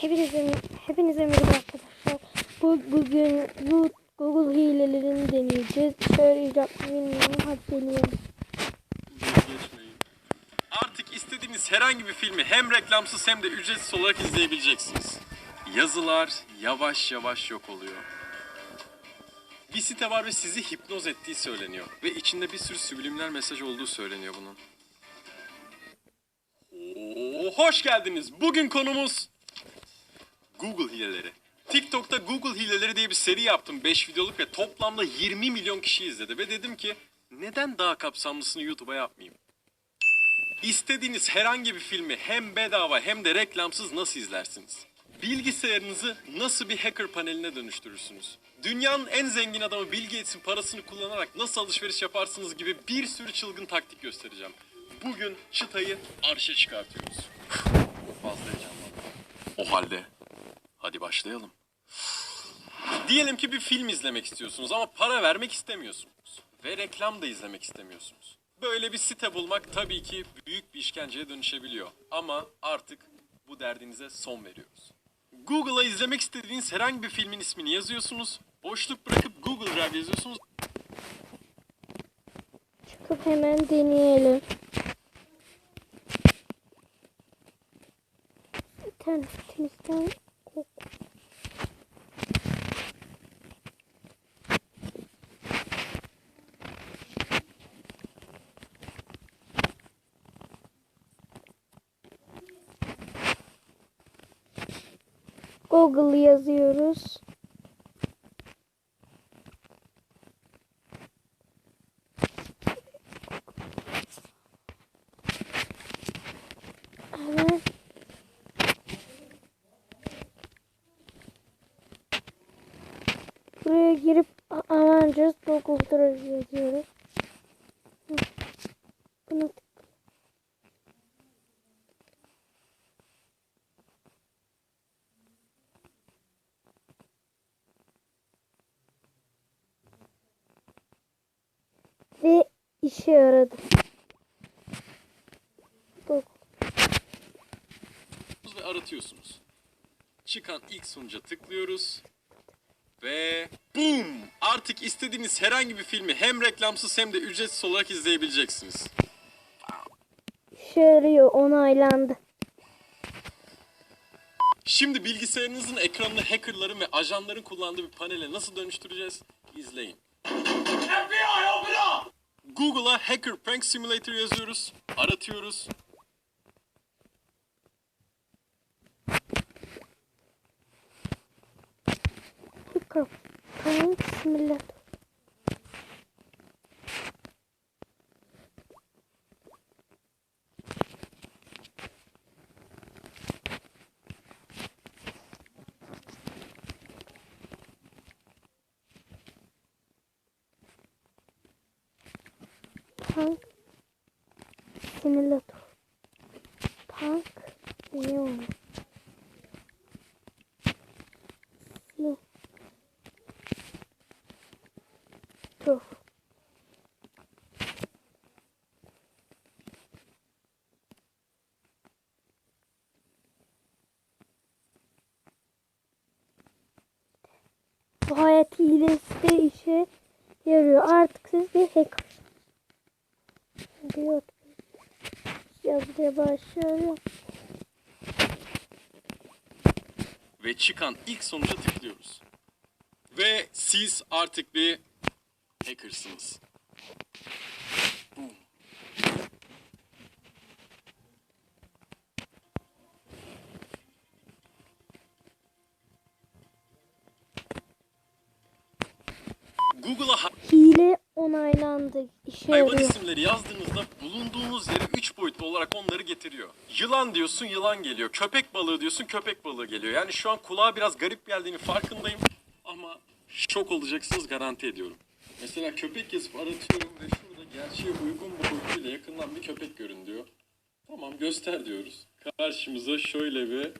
Hepinize, hepinize merhaba arkadaşlar. Bu, bugün bu Google hilelerini deneyeceğiz. Söyleyeceğim bilmiyorum. Hadi deneyelim. Artık istediğiniz herhangi bir filmi hem reklamsız hem de ücretsiz olarak izleyebileceksiniz. Yazılar yavaş yavaş yok oluyor. Bir site var ve sizi hipnoz ettiği söyleniyor. Ve içinde bir sürü subliminal mesaj olduğu söyleniyor bunun. Oo, hoş geldiniz. Bugün konumuz Google hileleri. TikTok'ta Google hileleri diye bir seri yaptım 5 videoluk ve toplamda 20 milyon kişi izledi ve dedim ki neden daha kapsamlısını YouTube'a yapmayayım? İstediğiniz herhangi bir filmi hem bedava hem de reklamsız nasıl izlersiniz? Bilgisayarınızı nasıl bir hacker paneline dönüştürürsünüz? Dünyanın en zengin adamı Bill Gates'in parasını kullanarak nasıl alışveriş yaparsınız gibi bir sürü çılgın taktik göstereceğim. Bugün çıtayı arşa çıkartıyoruz. Fazla heyecanlandım. O halde hadi başlayalım. Diyelim ki bir film izlemek istiyorsunuz ama para vermek istemiyorsunuz. Ve reklam da izlemek istemiyorsunuz. Böyle bir site bulmak tabii ki büyük bir işkenceye dönüşebiliyor. Ama artık bu derdinize son veriyoruz. Google'a izlemek istediğiniz herhangi bir filmin ismini yazıyorsunuz. Boşluk bırakıp Google Drive yazıyorsunuz. Çıkıp hemen deneyelim. İnternetimizden Google. Yazıyoruz. Evet. Buraya girip Avengers Google Drive yazıyoruz. Bunu ve işe yaradı. Google. ve aratıyorsunuz. Çıkan ilk sonuca tıklıyoruz. Ve boom! Artık istediğiniz herhangi bir filmi hem reklamsız hem de ücretsiz olarak izleyebileceksiniz. İşe yarıyor onaylandı. Şimdi bilgisayarınızın ekranını hackerların ve ajanların kullandığı bir panele nasıl dönüştüreceğiz? İzleyin. Google'a Hacker Prank Simulator yazıyoruz. Aratıyoruz. Mikrofon simülatör. Tank simülatör. Tank ne oldu? Ne? Dur. Bu hayat hilesi de işe yarıyor. Artık siz bir hacker. Diyor. Yazmaya başlıyorum. Ve çıkan ilk sonuca tıklıyoruz. Ve siz artık bir hackersınız. Boom. Google'a onaylandı. İşe hayvan yarıyor. isimleri yazdığınızda bulunduğunuz yere 3 boyutlu olarak onları getiriyor. Yılan diyorsun yılan geliyor. Köpek balığı diyorsun köpek balığı geliyor. Yani şu an kulağa biraz garip geldiğini farkındayım. Ama şok olacaksınız garanti ediyorum. Mesela köpek yazıp aratıyorum ve şurada gerçeğe uygun boyutuyla yakından bir köpek görün diyor. Tamam göster diyoruz. Karşımıza şöyle bir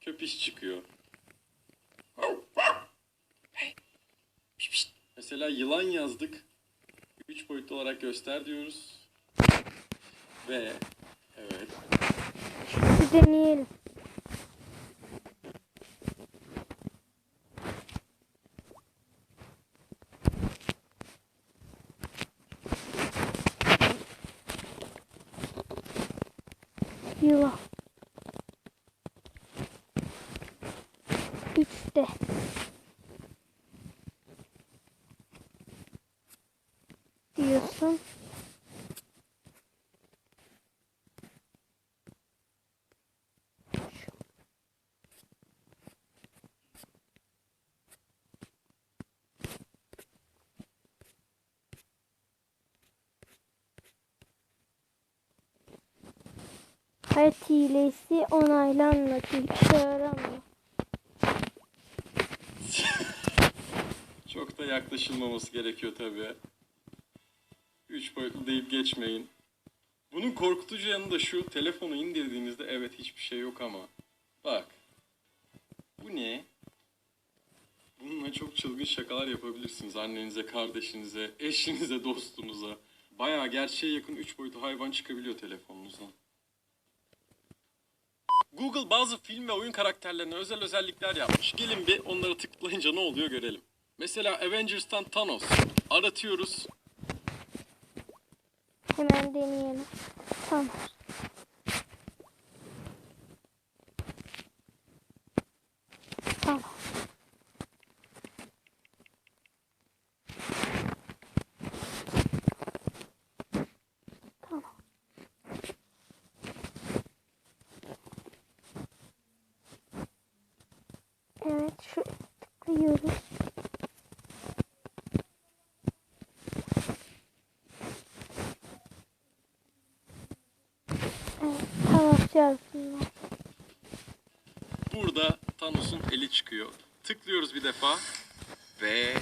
köpiş çıkıyor. Mesela yılan yazdık. 3 boyutlu olarak göster diyoruz. Ve evet Bir deneyelim. Diyorsun. Hayat hilesi onaylanmadı. İşe yaramıyor. Çok da yaklaşılmaması gerekiyor tabii. Boyutlu deyip geçmeyin. Bunun korkutucu yanı da şu. Telefonu indirdiğinizde evet hiçbir şey yok ama. Bak. Bu ne? Bununla çok çılgın şakalar yapabilirsiniz. Annenize, kardeşinize, eşinize, dostunuza. Bayağı gerçeğe yakın 3 boyutlu hayvan çıkabiliyor telefonunuzdan. Google bazı film ve oyun karakterlerine özel özellikler yapmış. Gelin bir onları tıklayınca ne oluyor görelim. Mesela Avengers'tan Thanos. Aratıyoruz. Hemen deneyelim. Tamam. Tamam. Tamam. Evet şu tıklıyoruz. Evet, Burada Thanos'un eli çıkıyor. Tıklıyoruz bir defa. Ve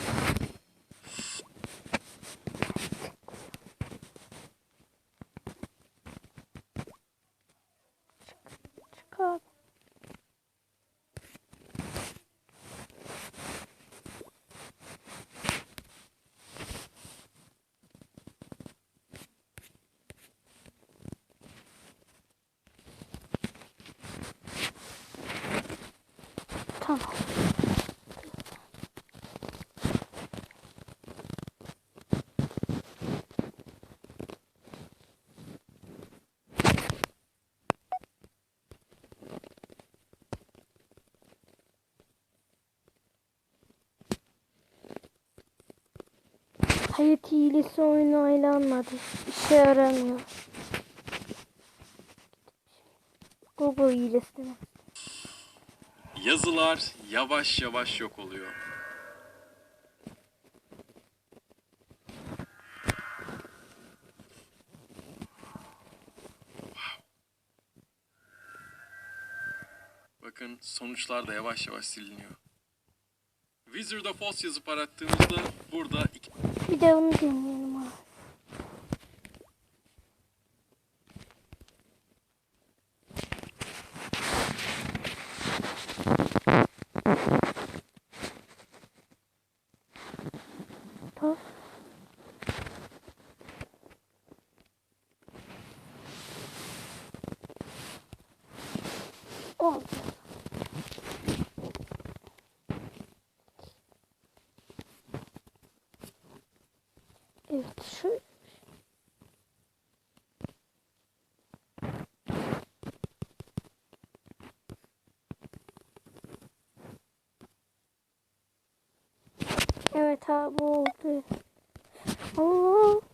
Hayat hilesi oynaylanmadı. İşe yaramıyor. Google hilesi demek. Yazılar yavaş yavaş yok oluyor. Bakın sonuçlar da yavaş yavaş siliniyor. Wizard of Oz yazıp arattığımızda burada iki Bir de onu deneyelim 10. Evet şu Evet abi oldu. Allah.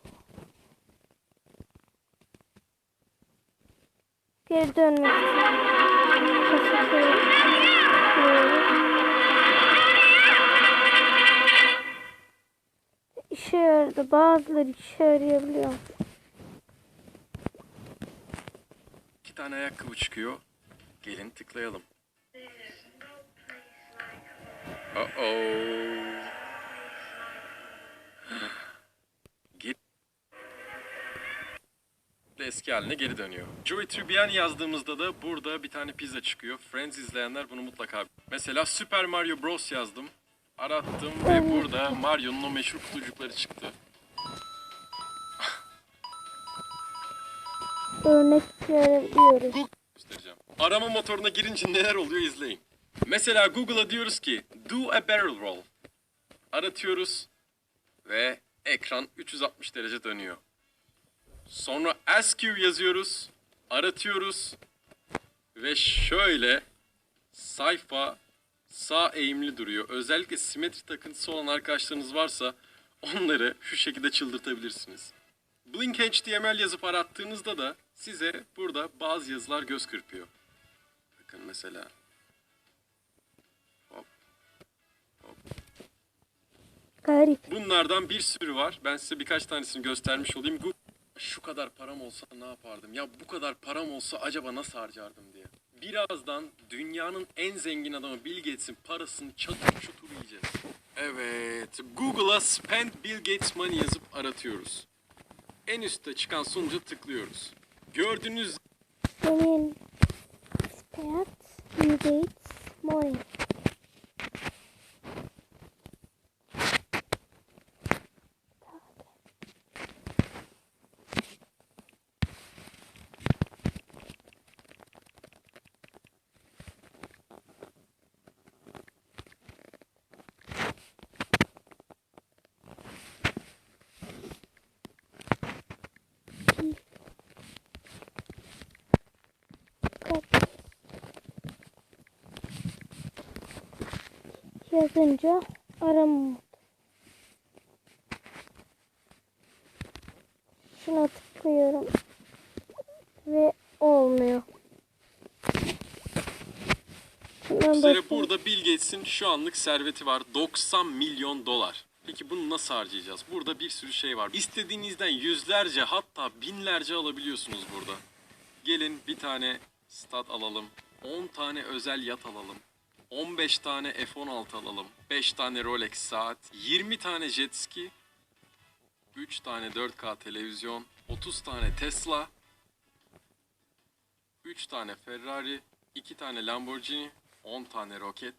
Geri dönmek İşe yaradı. Bazıları işe yarayabiliyor. iki tane ayakkabı çıkıyor. Gelin tıklayalım. Uh-oh. Eski haline geri dönüyor. Joey Tribbiani yazdığımızda da burada bir tane pizza çıkıyor. Friends izleyenler bunu mutlaka... Mesela Super Mario Bros yazdım. Arattım ve burada Mario'nun o meşhur kutucukları çıktı. Örnek verebiliyoruz. Google göstereceğim. Arama motoruna girince neler oluyor izleyin. Mesela Google'a diyoruz ki do a barrel roll. Aratıyoruz ve ekran 360 derece dönüyor. Sonra you yazıyoruz. Aratıyoruz ve şöyle sayfa sağ eğimli duruyor. Özellikle simetri takıntısı olan arkadaşlarınız varsa onları şu şekilde çıldırtabilirsiniz. Blink HTML yazıp arattığınızda da size burada bazı yazılar göz kırpıyor. Bakın mesela. Hop. Hop. Bunlardan bir sürü var. Ben size birkaç tanesini göstermiş olayım. Gu- Şu kadar param olsa ne yapardım? Ya bu kadar param olsa acaba nasıl harcardım diye. Birazdan dünyanın en zengin adamı Bill Gates'in parasını çatır çutur yiyeceğiz. Evet, Google'a Spend Bill Gates Money yazıp aratıyoruz. En üstte çıkan sonuca tıklıyoruz. Gördüğünüz Senin Spert Bill Gates Money. Yazınca arama. Şuna tıklıyorum ve olmuyor. Başka- burada Bill Gates'in şu anlık serveti var. 90 milyon dolar. Peki bunu nasıl harcayacağız? Burada bir sürü şey var. İstediğinizden yüzlerce hatta binlerce alabiliyorsunuz burada. Gelin bir tane stat alalım. 10 tane özel yat alalım. 15 tane F-16 alalım. 5 tane Rolex saat. 20 tane jet ski. 3 tane 4K televizyon. 30 tane Tesla. 3 tane Ferrari. 2 tane Lamborghini. 10 tane roket.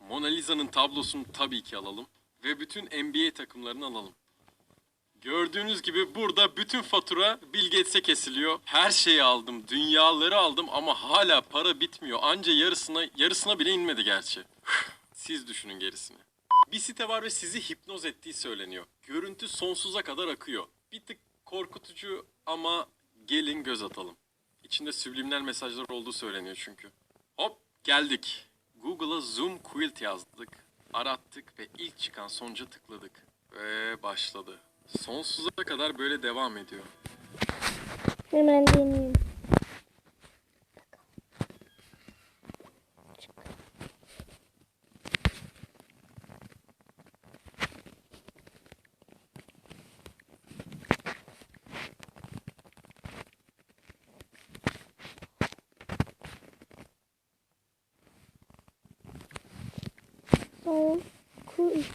Mona Lisa'nın tablosunu tabii ki alalım. Ve bütün NBA takımlarını alalım. Gördüğünüz gibi burada bütün fatura Bill Gates'e kesiliyor. Her şeyi aldım, dünyaları aldım ama hala para bitmiyor. Anca yarısına yarısına bile inmedi gerçi. Siz düşünün gerisini. Bir site var ve sizi hipnoz ettiği söyleniyor. Görüntü sonsuza kadar akıyor. Bir tık korkutucu ama gelin göz atalım. İçinde subliminal mesajlar olduğu söyleniyor çünkü. Hop geldik. Google'a Zoom Quilt yazdık. Arattık ve ilk çıkan sonuca tıkladık. Ve başladı. Sonsuza kadar böyle devam ediyor. Hemen deneyeyim. Son kuş.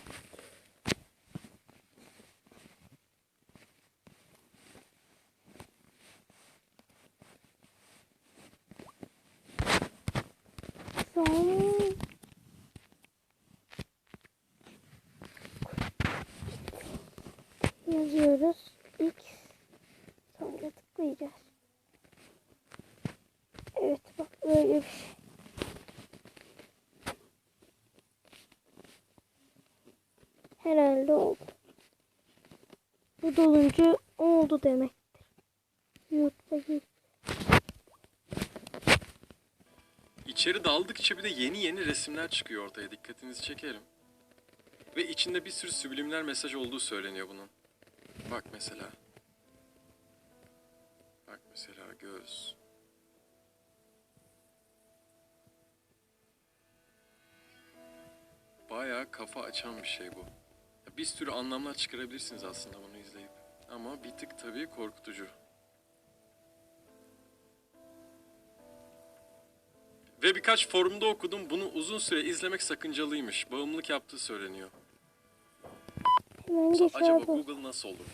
Son yazıyoruz. X sonra tıklayacağız. Evet bak böyle bir şey. Herhalde oldu. Bu dolunca oldu demektir. YouTube'a gir. İçeri daldıkça bir de yeni yeni resimler çıkıyor ortaya. Dikkatinizi çekerim. Ve içinde bir sürü subliminal mesaj olduğu söyleniyor bunun. Bak mesela. Bak mesela göz. Bayağı kafa açan bir şey bu. Bir sürü anlamlar çıkarabilirsiniz aslında bunu izleyip. Ama bir tık tabii korkutucu. Ve birkaç forumda okudum bunu uzun süre izlemek sakıncalıymış. Bağımlılık yaptığı söyleniyor. Hemen Acaba geçer bu. Google nasıl olur?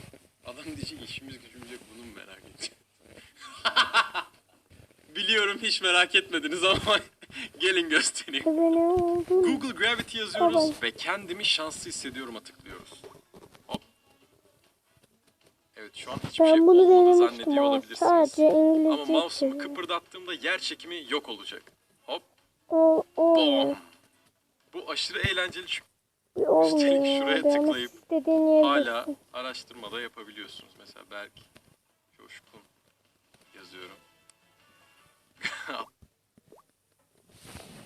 Adam diyecek işimiz gücümüz yok bunu mu merak edecek? Biliyorum hiç merak etmediniz ama gelin göstereyim. Google Gravity yazıyoruz Tamam. ve kendimi şanslı hissediyorum'a tıklıyoruz. Hop. Evet şu an hiçbir şey Ben bunu olmadığını zannediyor ama olabilirsiniz. sadece Ama İngilizce mouse'umu çeviriyor. kıpırdattığımda yer çekimi yok olacak. Hop. O. Bom. Bu aşırı eğlenceli çünkü Olmuyor. şuraya Demek tıklayıp istediğin yere hala gitsin. araştırmada yapabiliyorsunuz. Mesela Berk Coşkun yazıyorum.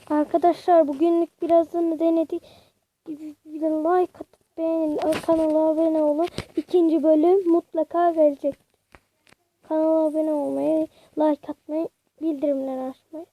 Arkadaşlar bugünlük birazını denedik. Like atıp beğenin. Kanala abone olun. İkinci bölüm mutlaka gelecek. Kanala abone olmayı, like atmayı, bildirimleri açmayı.